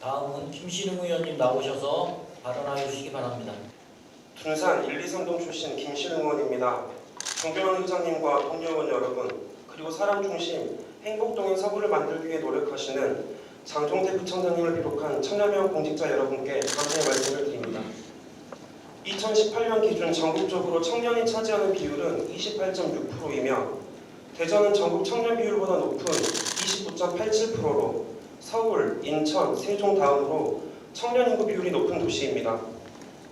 다음은 김신웅 의원님 나오셔서 발언하여 주시기 바랍니다. 둔산 1, 2, 3동 출신 김신웅 의원입니다. 존경하는 의장님과 동료의원 여러분, 그리고 사람 중심 행복동행 서구를 만들기 위해 노력하시는 장종태 부청장님을 비롯한 천여명 공직자 여러분께 감사의 말씀을 드립니다. 2018년 기준 전국적으로 청년이 차지하는 비율은 28.6%이며 대전은 전국 청년 비율보다 높은 29.87%로 서울, 인천, 세종 다음으로 청년 인구 비율이 높은 도시입니다.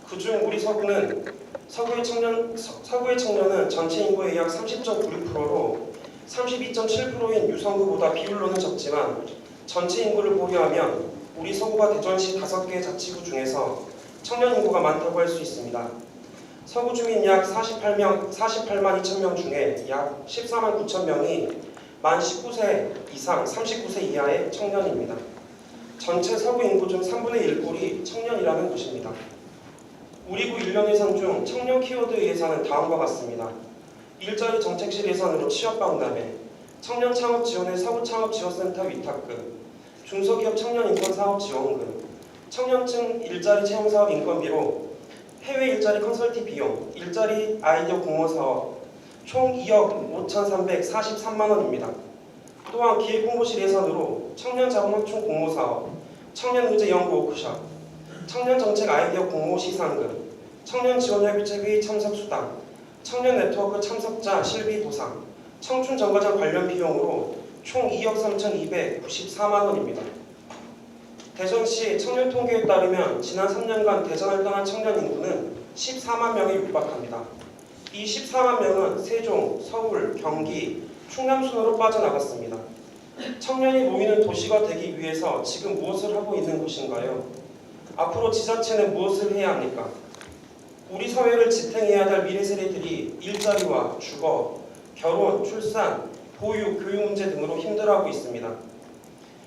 그중 우리 서구는 서구의 청년 서- 서구의 청년은 전체 인구의 약 30.96%로 32.7%인 유성구보다 비율로는 적지만 전체 인구를 고려하면 우리 서구가 대전시 5개 자치구 중에서 청년 인구가 많다고 할 수 있습니다. 서구 주민 약 48명 48만 2천 명 중에 약 14만 9천 명이 만 19세 이상 39세 이하의 청년입니다. 전체 서구 인구 중 3분의 1꼴이 청년이라는 것입니다. 우리 구 1년 예산 중 청년 키워드 예산은 다음과 같습니다. 일자리 정책실 예산으로 취업 박람회, 청년 창업 지원의 서구 창업 지원센터 위탁금, 중소기업 청년 인권 사업 지원금, 청년층 일자리 채용 사업 인건비로 해외 일자리 컨설팅 비용, 일자리 아이디어 공모 사업 총 2억 5,343만 원입니다. 또한 기획홍보실 예산으로 청년 자본 확충 공모 사업, 청년 의제 연구 워크숍, 청년 정책 아이디어 공모 시상금, 청년 지원협의체 회의 참석 수당, 청년 네트워크 참석자 실비 보상, 청춘 정거장 관련 비용으로 총 2억 3,294만 원입니다. 대전시 청년 통계에 따르면 지난 3년간 대전을 떠난 청년 인구는 14만 명에 육박합니다. 이 14만 명은 세종, 서울, 경기, 충남 순으로 빠져나갔습니다. 청년이 모이는 도시가 되기 위해서 지금 무엇을 하고 있는 것인가요? 앞으로 지자체는 무엇을 해야 합니까? 우리 사회를 지탱해야 할 미래 세대들이 일자리와 주거, 결혼, 출산, 보육, 교육 문제 등으로 힘들어하고 있습니다.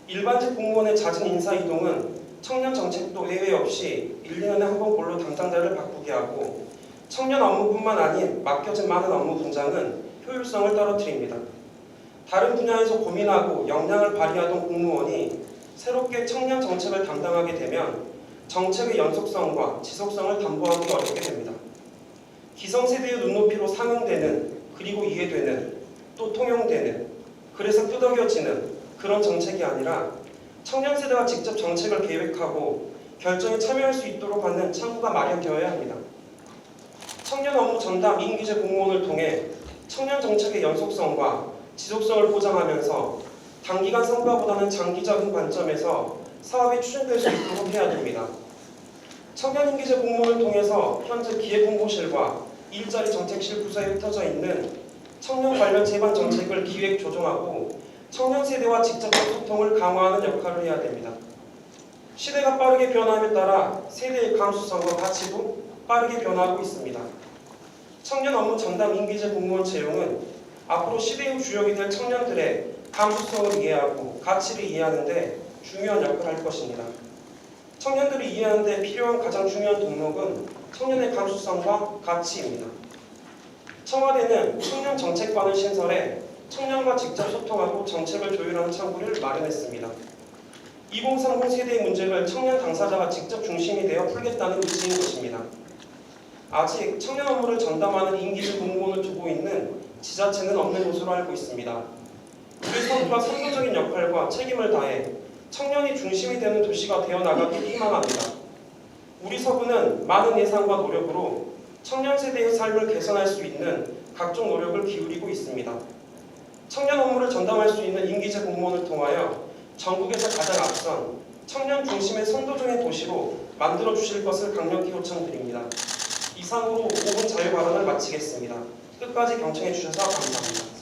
일반직 공무원의 잦은 인사 이동은 청년 정책도 예외 없이 1, 2년에 한 번꼴로 담당자를 바꾸게 하고 청년 업무뿐만 아닌 맡겨진 많은 업무 분장은 효율성을 떨어뜨립니다. 다른 분야에서 고민하고 역량을 발휘하던 공무원이 새롭게 청년 정책을 담당하게 되면 정책의 연속성과 지속성을 담보하기 어렵게 됩니다. 기성세대의 눈높이로 상용되는 그리고 이해되는 또 통용되는 그래서 끄덕여지는 그런 정책이 아니라 청년 세대가 직접 정책을 계획하고 결정에 참여할 수 있도록 하는 창구가 마련되어야 합니다. 청년 업무 전담 임기제 공무원을 통해 청년 정책의 연속성과 지속성을 보장하면서 단기간 성과보다는 장기적인 관점에서 사업이 추진될 수 있도록 해야 됩니다. 청년 임기제 공무원을 통해서 현재 기획홍보실과 일자리 정책실 부서에 흩어져 있는 청년 관련 제반 정책을 기획 조정하고 청년 세대와 직접적 소통을 강화하는 역할을 해야 됩니다. 시대가 빠르게 변함에 따라 세대의 감수성과 가치도 빠르게 변화하고 있습니다. 청년 업무 전담 임기제 공무원 채용은 앞으로 시대의 주역이 될 청년들의 감수성을 이해하고 가치를 이해하는 데 중요한 역할을 할 것입니다. 청년들을 이해하는 데 필요한 가장 중요한 동력은 청년의 감수성과 가치입니다. 청와대는 청년 정책관을 신설해 청년과 직접 소통하고 정책을 조율하는 창구를 마련했습니다. 2030 세대의 문제를 청년 당사자가 직접 중심이 되어 풀겠다는 의지인 것입니다. 아직 청년 업무를 전담하는 임기직 공무원을 두고 있는 지자체는 없는 것으로 알고 있습니다. 우리 서구가 선도적인 역할과 책임을 다해 청년이 중심이 되는 도시가 되어 나가길 희망합니다. 우리 서구는 많은 예산과 노력으로 청년 세대의 삶을 개선할 수 있는 각종 노력을 기울이고 있습니다. 청년 업무를 전담할 수 있는 임기제 공무원을 통하여 전국에서 가장 앞선 청년 중심의 선도적인 도시로 만들어 주실 것을 강력히 요청드립니다. 이상으로 5분 자유 발언을 마치겠습니다. 끝까지 경청해 주셔서 감사합니다.